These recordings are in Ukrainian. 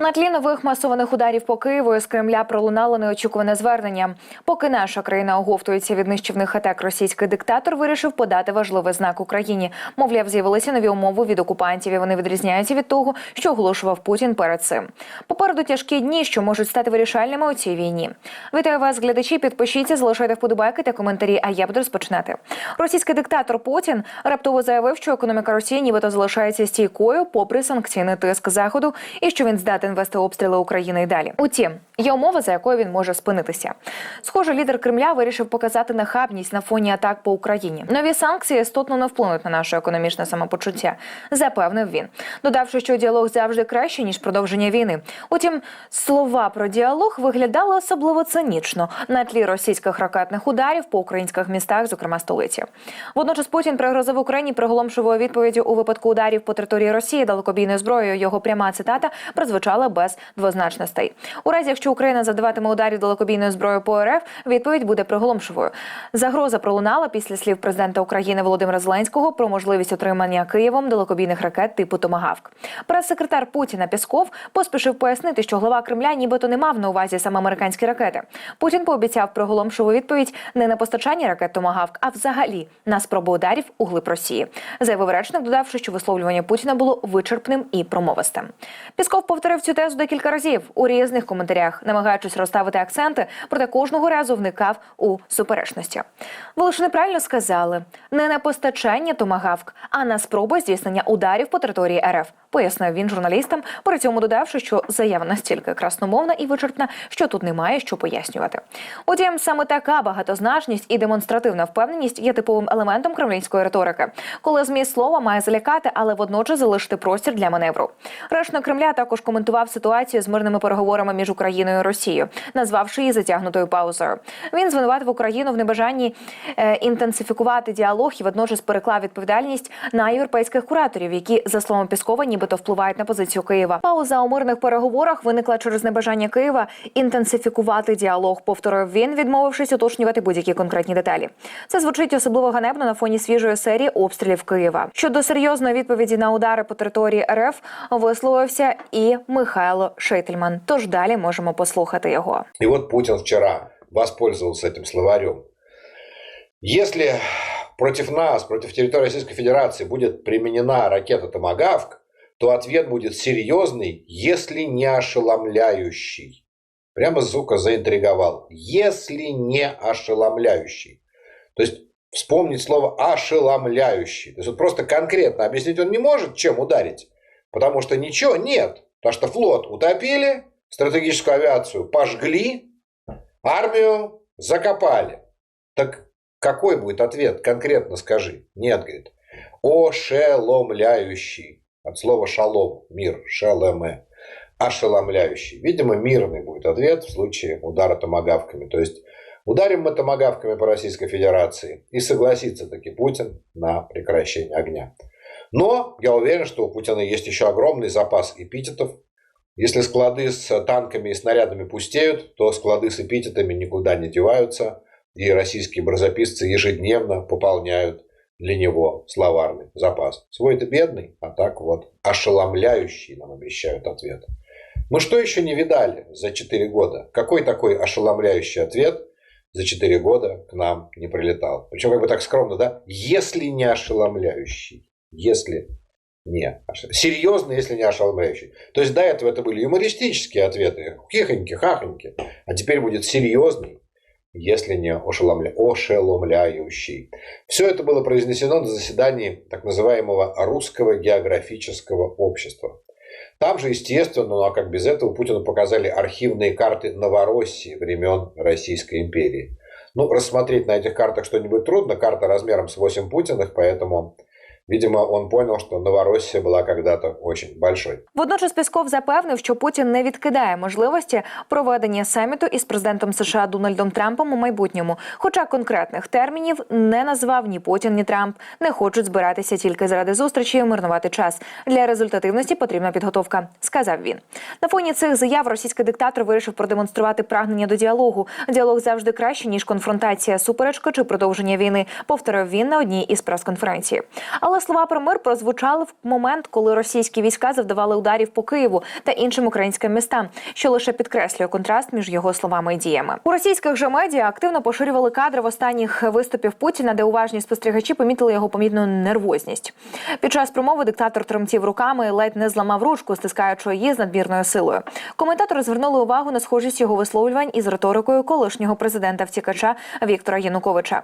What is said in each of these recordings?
На тлі нових масованих ударів по Києву з Кремля пролунало неочікуване звернення. Поки наша країна оговтується від нищівних атак, російський диктатор вирішив подати важливий знак Україні. Мовляв, з'явилися нові умови від окупантів. і Вони відрізняються від того, що оголошував Путін перед цим. Попереду тяжкі дні, що можуть стати вирішальними у цій війні. Вітаю вас, глядачі. Підпишіться, залишайте вподобайки та коментарі. А я буду розпочинати. Російський диктатор Путін раптово заявив, що економіка Росії нібито залишається стійкою, попри санкційний тиск заходу, і що він здатен вести обстріли України і далі. Утім, є умова, за якою він може спинитися. Схоже, лідер Кремля вирішив показати нахабність на фоні атак по Україні. Нові санкції істотно не вплинуть на наше економічне самопочуття, запевнив він, додавши, що діалог завжди краще ніж продовження війни. Утім, слова про діалог виглядали особливо цинічно на тлі російських ракетних ударів по українських містах, зокрема столиці. Водночас Путін пригрозив Україні приголомшивою відповіддю у випадку ударів по території Росії далекобійною зброєю. Його пряма цитата прозвучала без двозначностей. У разі, якщо Україна завдаватиме ударів далекобійною зброєю по РФ, відповідь буде приголомшивою. Загроза пролунала після слів президента України Володимира Зеленського про можливість отримання Києвом далекобійних ракет типу Томагавк. Прес-секретар Путіна Пісков поспішив пояснити, що глава Кремля нібито не мав на увазі саме американські ракети. Путін пообіцяв приголомшиву відповідь не на постачання ракет Томагавк, а взагалі на спробу ударів у глиб Росії. Заявив речник, додавши, що висловлювання Путіна було вичерпним і промовистим. Пісков повторив цю тезу декілька разів у різних коментарях, намагаючись розставити акценти, проте кожного разу вникав у суперечності. Ви лише неправильно сказали не на постачання Томагавк, а на спробу здійснення ударів по території РФ. Пояснив він журналістам, при цьому додавши, що заява настільки красномовна і вичерпна, що тут немає що пояснювати. Утім, саме така багатозначність і демонстративна впевненість є типовим елементом кремлівської риторики, коли зміст слова має залякати, але водночас залишити простір для маневру. Речник Кремля також коментував ситуацію з мирними переговорами між Україною і Росією, назвавши її затягнутою паузою. Він звинуватив Україну в небажанні е, інтенсифікувати діалог і водночас переклав відповідальність на європейських кураторів, які за словом Піскова нібито впливають на позицію Києва. Пауза у мирних переговорах виникла через небажання Києва інтенсифікувати діалог. Повторив він, відмовившись уточнювати будь-які конкретні деталі. Це звучить особливо ганебно на фоні свіжої серії обстрілів Києва. Щодо серйозної відповіді на удари по території РФ висловився і Михайло Шейтельман. Тож далі можемо послухати його. И вот Путин вчера воспользовался этим словарем. Если против нас, против территории Российской Федерации будет применена ракета «Томагавк», то ответ будет серьезный, если не ошеломляющий. Прямо звука заинтриговал. Если не ошеломляющий. То есть вспомнить слово ошеломляющий. То есть вот просто конкретно объяснить он не может, чем ударить. Потому что ничего нет. Потому что флот утопили, стратегическую авиацию пожгли, армию закопали. Так какой будет ответ? Конкретно скажи. Нет, говорит. Ошеломляющий. От слова шалом. Мир. Шалеме. Ошеломляющий. Видимо, мирный будет ответ в случае удара томагавками. То есть ударим мы томагавками по Российской Федерации и согласится таки Путин на прекращение огня. Но я уверен, что у Путина есть еще огромный запас эпитетов. Если склады с танками и снарядами пустеют, то склады с эпитетами никуда не деваются. И российские барзаписцы ежедневно пополняют для него словарный запас. Свой-то бедный, а так вот ошеломляющий нам обещают ответ. Мы что еще не видали за 4 года? Какой такой ошеломляющий ответ за 4 года к нам не прилетал? Причем как бы так скромно, да? Если не ошеломляющий. Если не. Серьезно, если не ошеломляющий. То есть до этого это были юмористические ответы. Хихоньки, хахоньки. А теперь будет серьезный, если не ошеломля... ошеломляющий. Все это было произнесено на заседании так называемого Русского географического общества. Там же, естественно, ну а как без этого, Путину показали архивные карты Новороссии времен Российской империи. Ну, рассмотреть на этих картах что-нибудь трудно. Карта размером с 8 Путиных, поэтому, видимо, он понял, что Новороссия была когда-то очень большой. Водночас Пісков запевнив, що Путін не відкидає можливості проведення саміту із президентом США Дональдом Трампом у майбутньому. Хоча конкретних термінів не назвав ні Путін, ні Трамп. Не хочуть збиратися тільки заради зустрічі і марнувати час. Для результативності потрібна підготовка, сказав він. На фоні цих заяв російський диктатор вирішив продемонструвати прагнення до діалогу. Діалог завжди краще ніж конфронтація, суперечка чи продовження війни. Повторив він на одній із прес-конференцій. Але Але слова про мир прозвучали в момент, коли російські війська завдавали ударів по Києву та іншим українським містам, що лише підкреслює контраст між його словами і діями. У російських же медіа активно поширювали кадри в останніх виступів Путіна, де уважні спостерігачі помітили його помітну нервозність. Під час промови диктатор тремтів руками, ледь не зламав ручку, стискаючи її з надмірною силою. Коментатори звернули увагу на схожість його висловлювань із риторикою колишнього президента втікача Віктора Януковича.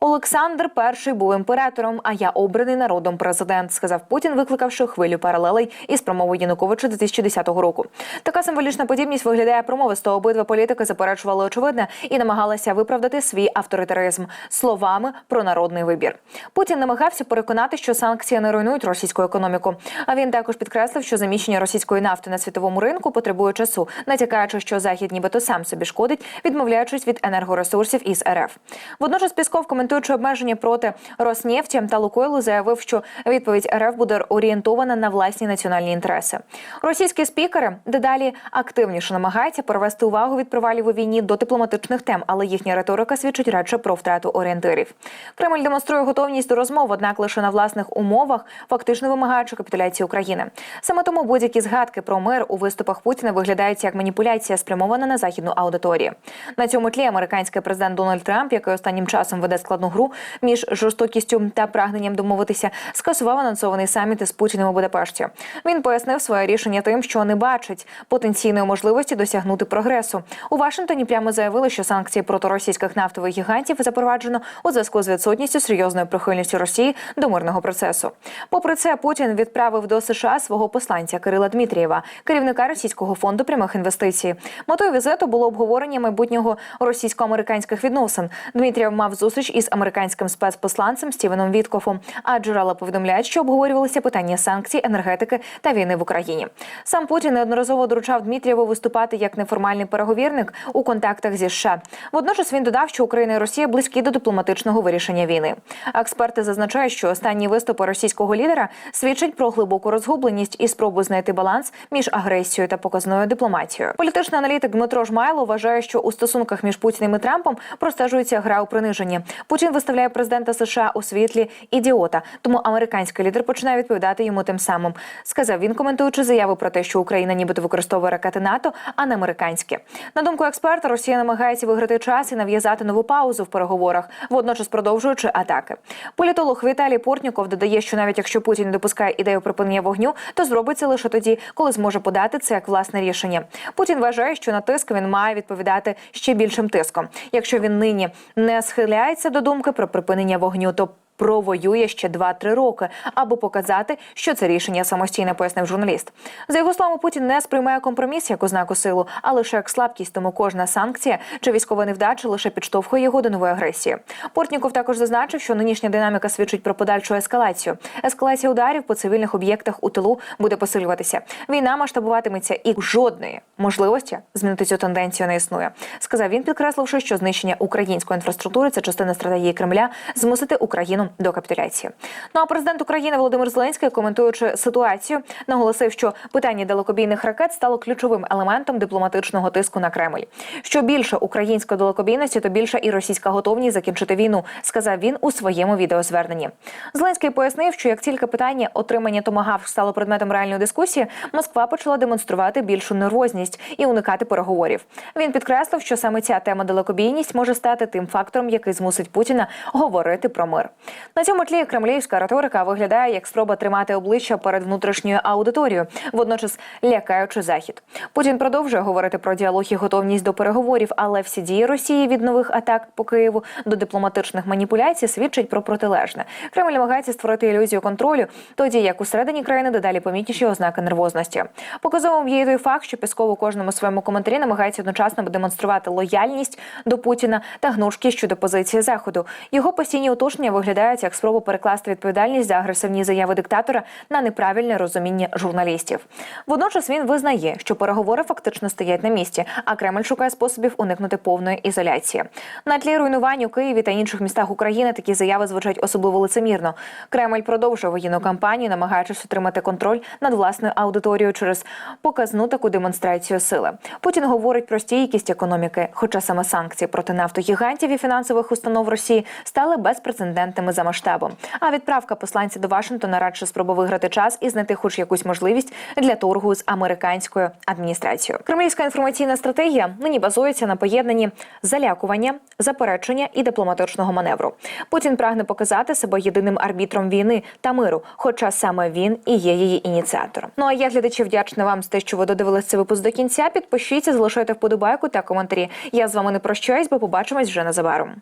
Олександр І був імператором, а я обраний народом президент, сказав Путін, викликавши хвилю паралелей із промовою Януковича 2010 року. Така символічна подібність виглядає промовисто. Обидва політики заперечували очевидне і намагалися виправдати свій авторитаризм словами про народний вибір. Путін намагався переконати, що санкції не руйнують російську економіку. А він також підкреслив, що заміщення російської нафти на світовому ринку потребує часу, натякаючи, що захід нібито сам собі шкодить, відмовляючись від енергоресурсів із РФ. Водночас Пісков, коментуючи обмеження проти Роснефті та Лукойлу, заявив, що відповідь РФ буде орієнтована на власні національні інтереси. Російські спікери дедалі активніше намагаються перевести увагу від провалів у війні до дипломатичних тем, але їхня риторика свідчить радше про втрату орієнтирів. Кремль демонструє готовність до розмов, однак лише на власних умовах, фактично вимагаючи капітуляції України. Саме тому будь-які згадки про мир у виступах Путіна виглядають як маніпуляція, спрямована на західну аудиторію. На цьому тлі американський президент Дональд Трамп, який останнім часом веде складну гру між жорстокістю та прагненням домовитися, скасував анонсований саміт із Путіним у Будапешті. Він пояснив своє рішення тим, що не бачить потенційної можливості досягнути прогресу. У Вашингтоні прямо заявили, що санкції проти російських нафтових гігантів запроваджено у зв'язку з відсутністю серйозної прихильності Росії до мирного процесу. Попри це, Путін відправив до США свого посланця Кирила Дмитрієва, керівника російського фонду прямих інвестицій. Метою візиту було обговорення майбутнього російсько-американських відносин. Дмитрієв мав зустріч із американським спецпосланцем Стівеном Віткофом. А джерела повідомляють, що обговорювалися питання санкцій, енергетики та війни в Україні. Сам Путін неодноразово доручав Дмитрієву виступати як неформальний переговірник у контактах зі США. Водночас він додав, що Україна і Росія близькі до дипломатичного вирішення війни. Експерти зазначають, що останні виступи російського лідера свідчать про глибоку розгубленість і спробу знайти баланс між агресією та показною дипломатією. Політичний аналітик Дмитро Жмайло вважає, що у стосунках між Путіним і Трампом простежується гра у приниженні. Путін виставляє президента США у світлі ідіота, тому американський лідер починає відповідати йому тим самим. Сказав він, коментуючи заяви про те, що Україна нібито використовує ракети НАТО, а не американські. На думку експерта, Росія намагається виграти час і нав'язати нову паузу в переговорах, водночас продовжуючи атаки. Політолог Віталій Портніков додає, що навіть якщо Путін допускає ідею припинення вогню, то зробить це лише тоді, коли зможе подати це як власне рішення. Путін вважає, що на тиск він має відповідати ще більшим тиском. Якщо він нині не схиляється до думки про припинення вогню, то провоює ще 2-3 роки, аби показати, що це рішення самостійне, пояснив журналіст. За його словами, Путін не сприймає компроміс як ознаку силу, а лише як слабкість, тому кожна санкція чи військова невдача лише підштовхує його до нової агресії. Портніков також зазначив, що нинішня динаміка свідчить про подальшу ескалацію. Ескалація ударів по цивільних об'єктах у тилу буде посилюватися. Війна масштабуватиметься і жодної можливості змінити цю тенденцію не існує. Сказав він, підкресливши, що знищення української інфраструктури це частина стратегії Кремля змусити Україну до капітуляції. Ну а президент України Володимир Зеленський, коментуючи ситуацію, наголосив, що питання далекобійних ракет стало ключовим елементом дипломатичного тиску на Кремль. Що більше української далекобійності, то більша і російська готовність закінчити війну, сказав він у своєму відеозверненні. Зеленський пояснив, що як тільки питання отримання томагавк стало предметом реальної дискусії, Москва почала демонструвати більшу нервозність і уникати переговорів. Він підкреслив, що саме ця тема далекобійність може стати тим фактором, який змусить Путіна говорити про мир. На цьому тлі кремлівська риторика виглядає як спроба тримати обличчя перед внутрішньою аудиторією, водночас лякаючи захід. Путін продовжує говорити про діалог і готовність до переговорів, але всі дії Росії від нових атак по Києву до дипломатичних маніпуляцій свідчать про протилежне. Кремль намагається створити ілюзію контролю, тоді як усередині країни дедалі помітніші ознаки нервозності. Показовим є той факт, що Пісков у кожному своєму коментарі намагається одночасно демонструвати лояльність до Путіна та гнучкість щодо позиції заходу. Його постійні уточнення виглядають як спробу перекласти відповідальність за агресивні заяви диктатора на неправильне розуміння журналістів. Водночас він визнає, що переговори фактично стоять на місці, а Кремль шукає способів уникнути повної ізоляції. На тлі руйнувань у Києві та інших містах України такі заяви звучать особливо лицемірно. Кремль продовжує воєнну кампанію, намагаючись отримати контроль над власною аудиторією через показну таку демонстрацію сили. Путін говорить про стійкість економіки, хоча саме санкції проти нафтогігантів і фінансових установ Росії стали безпрецедентними за масштабом. А відправка посланця до Вашингтона радше спроба виграти час і знайти хоч якусь можливість для торгу з американською адміністрацією. Кремлівська інформаційна стратегія нині базується на поєднанні залякування, заперечення і дипломатичного маневру. Путін прагне показати себе єдиним арбітром війни та миру, хоча саме він і є її ініціатором. Ну а я глядачі вдячна вам за те, що ви додивились цей випуск до кінця. Підпишіться, залишайте вподобайку та коментарі. Я з вами не прощаюсь, бо побачимось вже незабаром.